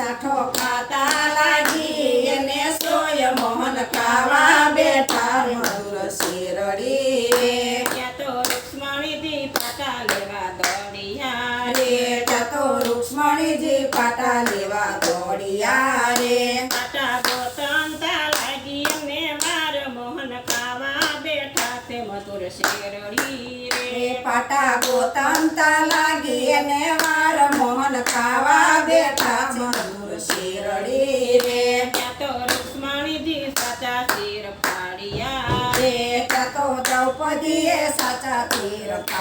ગાંઠો ખાતા લાગી એને સોય મોહન ખાવા બેઠા મધુર શેરડી ત્યાં તો રૂક્ષ્મણીજી પાટા લેવા દોડિયા રે. રૂક્ષ્મણીજી પાટા લેવા દોડિયા રે. પાટા ગોતંતા લાગી અને માર મોહન ખાવા બેઠા તે મધુર શેરડી રે. રે પાટા ગોતંતા લાગી એને માર મોહન ખાવા બેઠા મધુર શેરડી રે ત્યાં તો રૂક્ષ્મણીજી સાચા શેર ફાડ્યા રે જતો દ્રૌપદીએ સાચા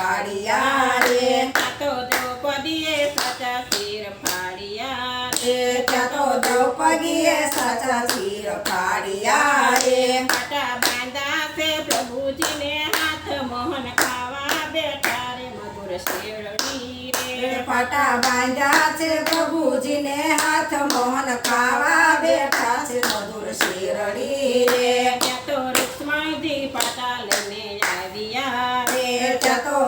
કાઢ્યા રે તો દ્રૌપદીએ સાચા શેર ફાડ્યા રે ત્યાં તો દ્રૌપદીએ સાચા તીર કાઢ્યા રે પાટા બાંધા છે પ્રભુજીને હાથ મોહન ખાવા બેઠા રે મધુર શેરડી રે પાટા બાંધ્યા છે પ્રભુજીને હાથ મોહન ખાવા બેઠા છે મધુર શેરડી રે ત્યાં તો રૂક્ષ્મણીજી પાટા લઈને આવ્યા રે ત્યાં તો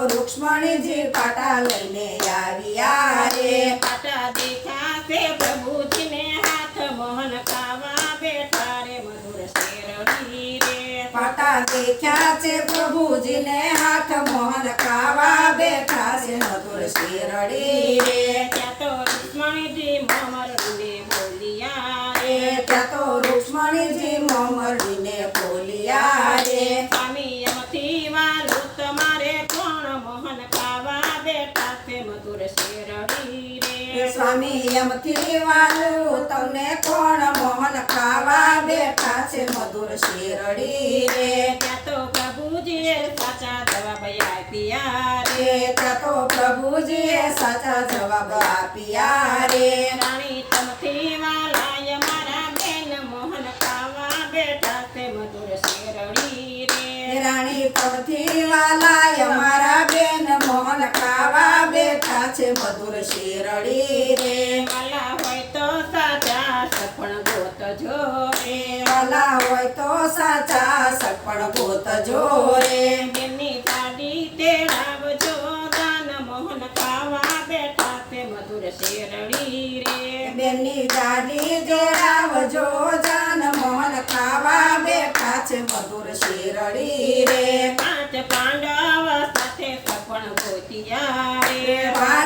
રૂક્ષ્મણીજી પાટા લઈને આવ્યા રે. પાટા દેખાશે પ્રભુજીને હાથ મોહન ખાવા બેઠા રે મધુર શેરડી રે. પાટા દેખ્યા છે પ્રભુજીને હાથ મોહન ખાવા બેઠા છે મધુર શેરડી રે. ત્યાં તો રૂક્ષ્મણીજી મમરને બોલિયા રે રે ત્યાં તો રૂક્ષ્મણીજી મોમરીને બોલિયા રે સ્વામી એમથી વાલું તમારે કોણ મોહન ખાવા છે મધુર રે સ્વામી યમથી વાલું તમને કોણ મોહન ખાવા બેઠા છે મધુર શેરડી રે ત્યાં તો પ્રભુજીએ સાચા જવાબ આપ્યા રે. ત્યાં તો પ્રભુજીએ સાચા જવાબ આપ્યા રે. રાણી તમથી વાલાય મારા બેન મોહન ખાવા બેઠા છે મધુર શેરડી રે રાણી તમથી વાલાય મારા બેન મોહન ખાવા બેઠા છે મધુર શેરડી રે. વાલા હોય તો સાચા સપણ ગોતજો રે વાલા હોય તો સાચા સપણ ગોતજો રે બેનની ગાડી તેડાવજો દાન મોહન ખાવા બેઠા છે મધુર શેરડી રે. બેનની ગાડી જોડાવજો જાન મોહન ખાવા બેઠા છે મધુર શેરડી રે પાંચ પાંડવ સાથે સપણ ગોતિયા રે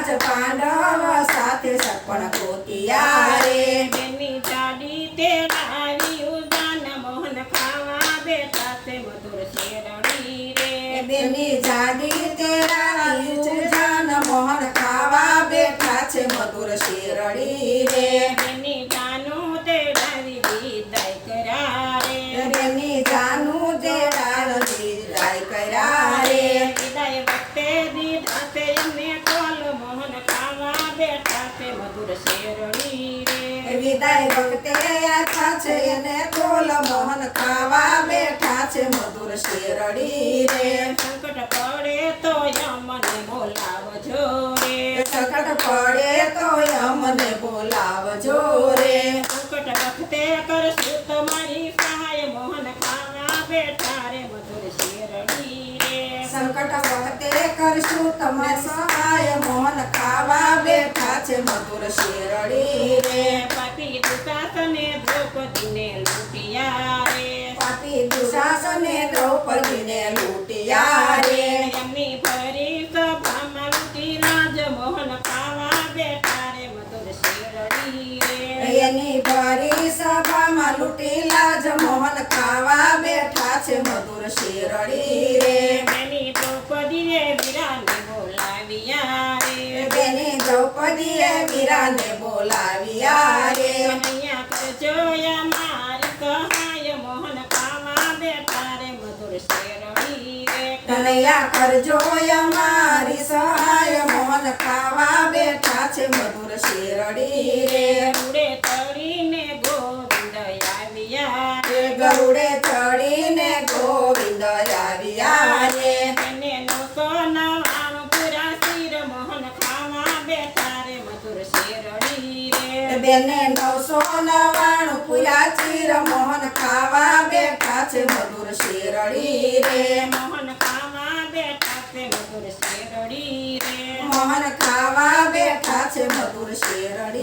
પાંચ પાંડવ સાથે સપણ કોટિયા રે બેની ચાડી તે તેડાવી ઉદાન મોહન ખાવા બેઠા તે મધુર શેરડી રે. બેની ચાડી તેરાવી જાન મોહન ખાવા બેઠા છે મધુર શેરડી રે બેનની જાનું તેડાવી વિદાય કર્યા રે બેની જાનું તેરાર વિદાય કર્યા રે વિદાય વખતે દીધા છે એમને કોલ મોહન ખાવા બેઠા છે મધુર શેરડી રે. વિદાય વખતે છે એને કોલ મોહન ખાવા બેઠા છે મધુર શેરડી રે. સંકટ પડે તો યમને બોલાવજો રે. સંકટ પડે તો અમને બોલાવજો રે. સંકટ વખતે કરશું તમારી સહાય મોહન ખાવા બેઠા રે મધુર શેરડી રે. સંકટ વખતે કરશું તમે સહાય મોહન ખાવા છે મધુર શેરડી રે. પતિ દુશાસને દ્રૌપદીને લૂંટિયા રે. પતિ દુશાસને દ્રૌપદીને લૂંટિયા રે. એમની ફરી સભામાં લૂંટી રાજમોહન પાવા ખાવા બેઠા રે મધુર શેરડી રે. એની ફરી સભામાં લૂંટી રાજમોહન ખાવા બેઠા છે મધુર શેરડી રે. એની દ્રૌપદીને વીરાને દ્રૌપદીએ વીરાને બોલાવ્યા રે. કનૈયા કરજો અમારી સહાય મોહન ખાવા બેઠા રે મધુર શેરડી રે. કનૈયા કરજો અમારી સહાય મોહન ખાવા બેઠા છે મધુર શેરડી રે. ગરુડે તળીને ગોવિંદ આવ્યા ગરુડે ચડીને ગોવિંદ આવ્યા રે એને નવસો નવાણું પૂરા શિર મોહન ખાવા બેઠા રે મધુર શેરડી રે બેને નવસો નવાણું પૂરા ચીર મોહન ખાવા બેઠા છે મધુર શેરડી રે. મોહન ખાવા બેઠા છે મધુર શેરડી રે. મોહન ખાવા બેઠા છે મધુર શેરડી